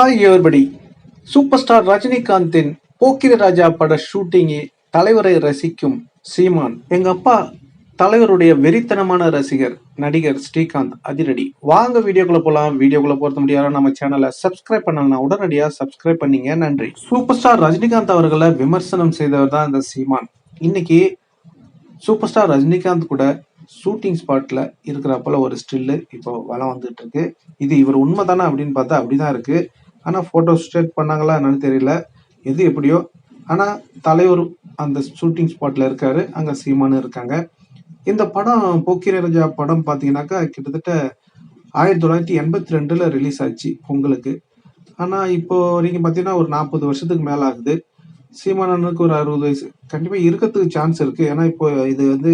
Hi everybody super star ரஜினிகாந்தின் போக்கிரி ராஜா பட ஷூட்டிங்கை தலைவரை ரசிக்கும் சீமான். எங்க அப்பா தலைவருடைய வெறித்தனமான ரசிகர் நடிகர் ஸ்ரீகாந்த் அதிரடி. வாங்க வீடியோக்குள்ள போகலாம் வீடியோக்குள்ள பொறுத்த முடியாத நம்ம சேனலை சப்ஸ்கிரைப் பண்ணலாம் உடனடியாக சப்ஸ்கிரைப் பண்ணீங்க. நன்றி. சூப்பர் ஸ்டார் ரஜினிகாந்த் அவர்களை விமர்சனம் செய்தவர் தான் இந்த சீமான். இன்னைக்கு சூப்பர் ஸ்டார் ரஜினிகாந்த் கூட ஷூட்டிங் ஸ்பாட்டில் இருக்கிறப்பல ஒரு ஸ்டில்லு இப்போ வளம் வந்துட்டு இருக்கு. இது இவர் உண்மைதானா அப்படின்னு பார்த்தா அப்படிதான் இருக்கு. ஆனால் ஃபோட்டோ ஸ்டேட் பண்ணாங்களா என்னன்னு தெரியல. எது எப்படியோ. ஆனால் தலைவர் அந்த ஷூட்டிங் ஸ்பாட்டில் இருக்காரு. அங்கே சீமானு இருக்காங்க. இந்த படம் போக்கிரி ராஜா படம் பார்த்தீங்கன்னாக்கா கிட்டத்தட்ட ஆயிரத்தி தொள்ளாயிரத்தி எண்பத்தி ரெண்டில் ரிலீஸ் ஆச்சு பொங்கலுக்கு. ஆனால் இப்போ வரைக்கும் பார்த்தீங்கன்னா ஒரு நாற்பது வருஷத்துக்கு மேலே ஆகுது. சீமானனுக்கு ஒரு அறுபது வயசு. கண்டிப்பாக இருக்கிறதுக்கு சான்ஸ் இருக்குது ஏன்னா இப்போ இது வந்து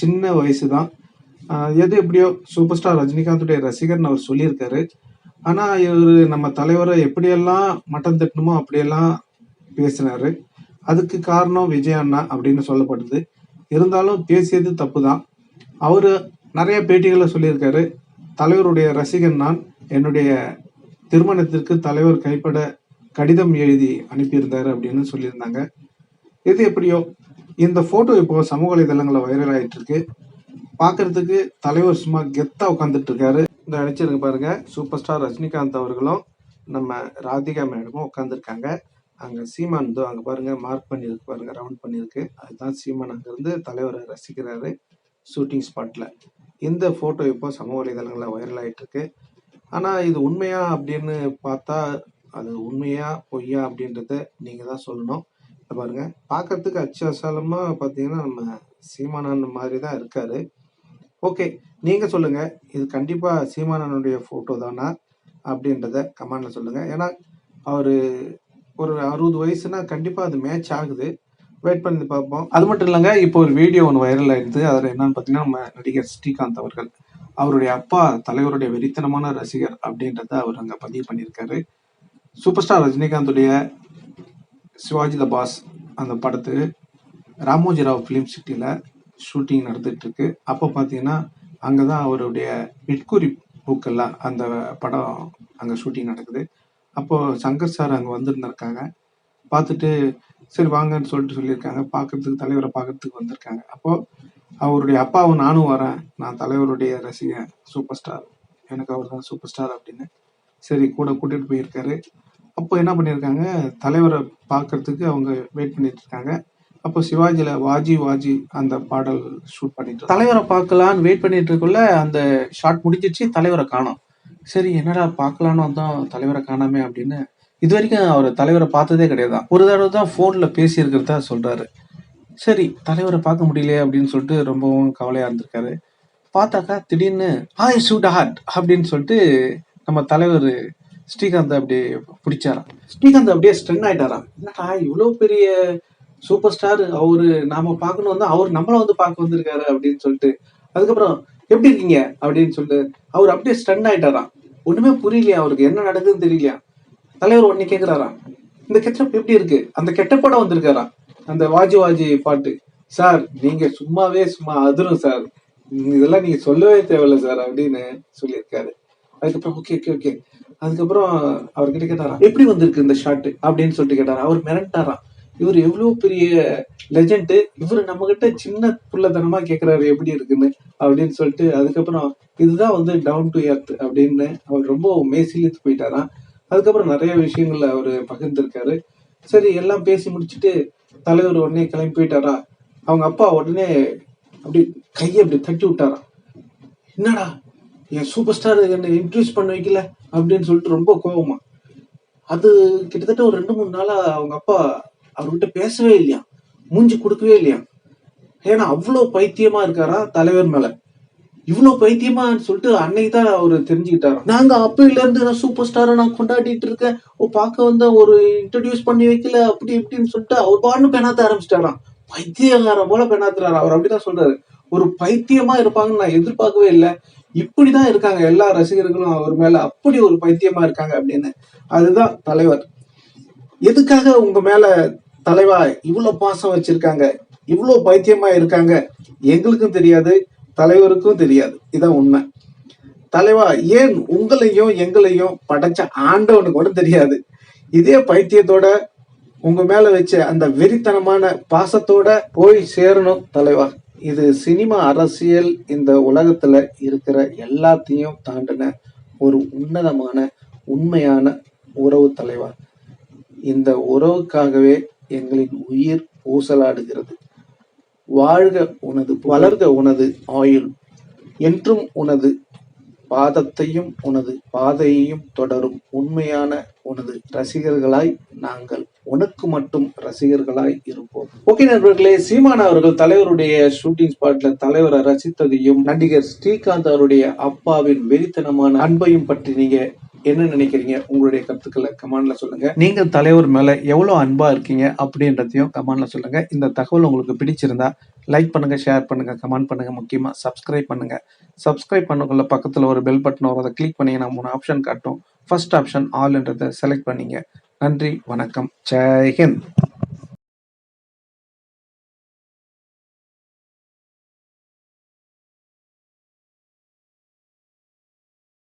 சின்ன வயசு தான் எது எப்படியோ சூப்பர் ஸ்டார் ரஜினிகாந்துடைய ரசிகர்னு அவர் சொல்லியிருக்காரு. ஆனா இவர் நம்ம தலைவரை எப்படியெல்லாம் மட்டம் தட்டணுமோ அப்படியெல்லாம் பேசினாரு. அதுக்கு காரணம் விஜய் அண்ணா அப்படின்னு சொல்லப்படுது. இருந்தாலும் பேசியது தப்பு தான் அவரு நிறைய பேட்டிகளை சொல்லியிருக்காரு. தலைவருடைய ரசிகன் நான் என்னுடைய திருமணத்திற்கு தலைவர் கைப்பட கடிதம் எழுதி அனுப்பியிருந்தாரு அப்படின்னு சொல்லியிருந்தாங்க. எது எப்படியோ இந்த போட்டோ இப்போ சமூக வலைதளங்களில் வைரல் ஆயிட்டு இருக்கு பாக்குறதுக்கு தலைவர் சும்மா கெத்தா உட்காந்துட்டு இருக்காரு. இந்த அடிச்சிருக்கு பாருங்க. சூப்பர் ஸ்டார் ரஜினிகாந்த் அவர்களும் நம்ம ராதிகா மேடமும் உட்காந்துருக்காங்க அங்கே சீமான் இதோ அங்கே பாருங்க மார்க் பண்ணியிருக்கு பாருங்க ரவுண்ட் பண்ணியிருக்கு. அதுதான் சீமான் அங்கேருந்து தலைவரை ரசிக்கிறாரு ஷூட்டிங் ஸ்பாட்டில் இந்த ஃபோட்டோ இப்போ சமூக வலைதளங்களில் வைரல் ஆகிட்டுருக்கு ஆனால் இது உண்மையா அப்படின்னு பார்த்தா அது உண்மையா பொய்யா அப்படின்றத நீங்கள் தான் சொல்லணும். இத பாருங்கள் பார்க்கறதுக்கு அச்சு பார்த்தீங்கன்னா நம்ம சீமானன் மாதிரி தான் இருக்காரு. ஓகே நீங்கள் சொல்லுங்கள் இது கண்டிப்பாக சீமானனுடைய ஃபோட்டோ தானா? அப்படின்றத கமாண்டில் சொல்லுங்கள் ஏன்னா அவர் ஒரு அறுபது வயசுனா கண்டிப்பாக அது மேட்ச் ஆகுது. வெயிட் பண்ணி பார்ப்போம். அது மட்டும் இல்லைங்க இப்போ ஒரு வீடியோ ஒன்று வைரல் ஆயிடுது. அதில் என்னன்னு பார்த்தீங்கன்னா நம்ம நடிகர் ஸ்ரீகாந்த் அவர்கள் அவருடைய அப்பா தலைவருடைய வெறித்தனமான ரசிகர் அப்படின்றத அவர் அங்கே பதிவு பண்ணியிருக்காரு. சூப்பர் ஸ்டார் ரஜினிகாந்துடைய சிவாஜி த பாஸ் அந்த படத்துக்கு ராமோஜிராவ் ஃபிலிம் சிட்டியில் ஷூட்டிங் நடந்துட்டு இருக்கு அப்போ பார்த்தீங்கன்னா அங்கே தான் அவருடைய இட்குரி பூக்கெல்லாம் அந்த படம் அங்கே ஷூட்டிங் நடக்குது. அப்போ சங்கர் சார் அங்கே வந்திருந்திருக்காங்க. பார்த்துட்டு சரி வாங்கன்னு சொல்லிட்டு சொல்லியிருக்காங்க. பார்க்கறதுக்கு தலைவரை பார்க்கறதுக்கு வந்திருக்காங்க. அப்போ அவருடைய அப்பாவும் நானும் வரேன். நான் தலைவருடைய ரசிகன் சூப்பர் ஸ்டார் எனக்கு அவர் தான் சூப்பர் ஸ்டார் அப்படின்னு. சரி கூட கூட்டிகிட்டு போயிருக்காரு. அப்போ என்ன பண்ணியிருக்காங்க? தலைவரை பார்க்கறதுக்கு அவங்க வெயிட் பண்ணிட்டு இருக்காங்க. அப்போ சிவாஜில வாஜி வாஜி அந்த பாடல் ஷூட் பண்ணிட்டு தலைவரை பார்க்கலான்னு வெயிட் பண்ணிட்டு இருக்குள்ள அந்த ஷாட் முடிஞ்சிச்சு தலைவரை காணோம். சரி என்னடா பார்க்கலான்னு வந்தோம் தலைவரை காணாமே அப்படின்னு. இது வரைக்கும் அவர் தலைவரை பார்த்ததே கிடையாது. ஒரு தடவை தான் ஃபோனில் பேசியிருக்கிறதா சொல்கிறாரு சொல்றாரு. சரி தலைவரை பார்க்க முடியலையே அப்படின்னு சொல்லிட்டு ரொம்பவும் கவலையா இருந்திருக்காரு. பார்த்தாக்கா திடீர்னு ஹாய் ஷூட் ஹார்ட் அப்படின்னு சொல்லிட்டு நம்ம தலைவர் ஸ்ரீகாந்த் அப்படியே பிடிச்சாராம். ஸ்ரீகாந்த் அப்படியே ஸ்ட்ரென் ஆயிட்டாராம். என்னடா இவ்வளோ பெரிய சூப்பர் ஸ்டார் அவரு நாம பார்க்கணும் வந்து அவர் நம்மள வந்து பார்க்க வந்திருக்காரு அப்படின்னு சொல்லிட்டு அதுக்கப்புறம் எப்படி இருக்கீங்க அப்படின்னு சொல்லிட்டு அவர் அப்படியே ஸ்டன் ஆயிட்டாராம். ஒண்ணுமே புரியலையா அவருக்கு? என்ன நடக்குதுன்னு தெரியலையா? தலைவர் உடனே கேட்கிறாராம் இந்த கெட்டப் எப்படி இருக்கு? அந்த கெட்ட படம் வந்திருக்காராம். அந்த வாஜி வாஜி பாட்டு. சார் நீங்க சும்மாவே சும்மா அதிரும் சார். இதெல்லாம் நீங்க சொல்லவே தேவையில்ல சார் அப்படின்னு சொல்லியிருக்காரு. அதுக்கப்புறம் ஓகே ஓகே ஓகே. அதுக்கப்புறம் அவர்கிட்ட கேட்டாராம் எப்படி வந்திருக்கு இந்த ஷாட் அப்படின்னு சொல்லிட்டு கேட்டாரா அவர் மிரண்டாராம். இவர் எவ்வளோ பெரிய லெஜெண்ட்டு இவர் நம்மக்கிட்ட சின்ன புள்ளதனமாக கேட்குறாரு எப்படி இருக்குன்னு அப்படின்னு சொல்லிட்டு அதுக்கப்புறம் இதுதான் வந்து டவுன் டு எர்த் அப்படின்னு அவர் ரொம்ப மேசிலித்து போயிட்டாராம். அதுக்கப்புறம் நிறைய விஷயங்கள்ல அவர் பகிர்ந்திருக்காரு. சரி எல்லாம் பேசி முடிச்சுட்டு தலைவர் உடனே கிளம்பி போயிட்டாரா? அவங்க அப்பா உடனே அப்படி கையை அப்படி தட்டி விட்டாரா என்னடா என் சூப்பர் ஸ்டார் என்னை இன்ட்ரடியூஸ் பண்ண வைக்கல அப்படின்னு சொல்லிட்டு ரொம்ப கோபமா அது கிட்டத்தட்ட ஒரு ரெண்டு மூணு நாளா அவங்க அப்பா அவர்கிட்ட பேசவே இல்லையா? மூஞ்சி கொடுக்கவே இல்லையா? ஏன்னா அவ்வளோ பைத்தியமா இருக்காரா தலைவர் மேல? இவ்வளோ பைத்தியமான்னு சொல்லிட்டு அன்னைக்கு தான் அவர் தெரிஞ்சுக்கிட்டாரு? நாங்க அப்பையில இருந்து நான் சூப்பர் ஸ்டாரை நான் கொண்டாடிட்டு இருக்கேன். ஓ பார்க்க வந்த ஒரு இன்ட்ரடியூஸ் பண்ணி வைக்கல அப்படி இப்படின்னு சொல்லிட்டு அவர் பாட்டு பெணாத்த ஆரம்பிச்சிட்டாராம் பைத்தியகாரம் போல பெணாத்துறாரு அவர் அப்படிதான் சொல்றாரு. ஒரு பைத்தியமா இருப்பாங்கன்னு நான் எதிர்பார்க்கவே இல்லை. இப்படிதான் இருக்காங்க எல்லா ரசிகர்களும் அவர் மேல. அப்படி ஒரு பைத்தியமா இருக்காங்க அப்படின்னு. அதுதான் தலைவர். எதுக்காக உங்க மேல தலைவா இவ்வளவு பாசம் வச்சிருக்காங்க? இவ்வளவு பைத்தியமா இருக்காங்க? எங்களுக்கும் தெரியாது தலைவருக்கும் தெரியாது. இதான் உண்மை. தலைவா ஏன் உங்களையும் எங்களையும் படைச்ச ஆண்டவனுக்கு கூட தெரியாது? இதே பைத்தியத்தோட உங்க மேல வச்ச அந்த வெறித்தனமான பாசத்தோட போய் சேரணும் தலைவா. இது சினிமா அரசியல் இந்த உலகத்துல இருக்கிற எல்லாத்தையும் தாண்டின ஒரு உன்னதமான உண்மையான உறவு தலைவா. இந்த உறவுக்காகவே எங்களின் உயிர் ஊசலாடுகிறது. வாழ்க உனது வளர்க உனது ஆயுள். என்றும் உனது பாதத்தையும் உனது பாதையையும் தொடரும் உண்மையான உனது ரசிகர்களாய் நாங்கள். உனக்கு மட்டும் ரசிகர்களாய் இருப்போம். ஓகே நண்பர்களே சீமான் அவர்கள் தலைவருடைய ஷூட்டிங் ஸ்பாட்ல தலைவரை ரசித்ததையும் நடிகர் ஸ்ரீகாந்த் அவருடைய அப்பாவின் வெறித்தனமான அன்பையும் பற்றி நீங்க என்ன நினைக்கிறீங்க? உங்களுடைய கருத்துக்களை கமான்ல சொல்லுங்க. நீங்க தலைவர் மேல எவ்வளவு அன்பா இருக்கீங்க அப்படின்றதையும் கமான்ல சொல்லுங்க. இந்த தகவல் உங்களுக்கு பிடிச்சிருந்தா லைக் பண்ணுங்க ஷேர் பண்ணுங்க கமெண்ட் பண்ணுங்க. முக்கியமா சப்ஸ்கிரைப் பண்ணுங்க. சப்ஸ்கிரைப் பண்ணக்குள்ள பக்கத்துல ஒரு பெல் பட்டன் வரும் அதை கிளிக் பண்ணீங்கன்னா மூணு ஆப்ஷன் காட்டும். ஃபர்ஸ்ட் ஆப்ஷன் ஆல்ன்றதை செலக்ட் பண்ணீங்க. நன்றி வணக்கம். ஜெய்ஹிந்த்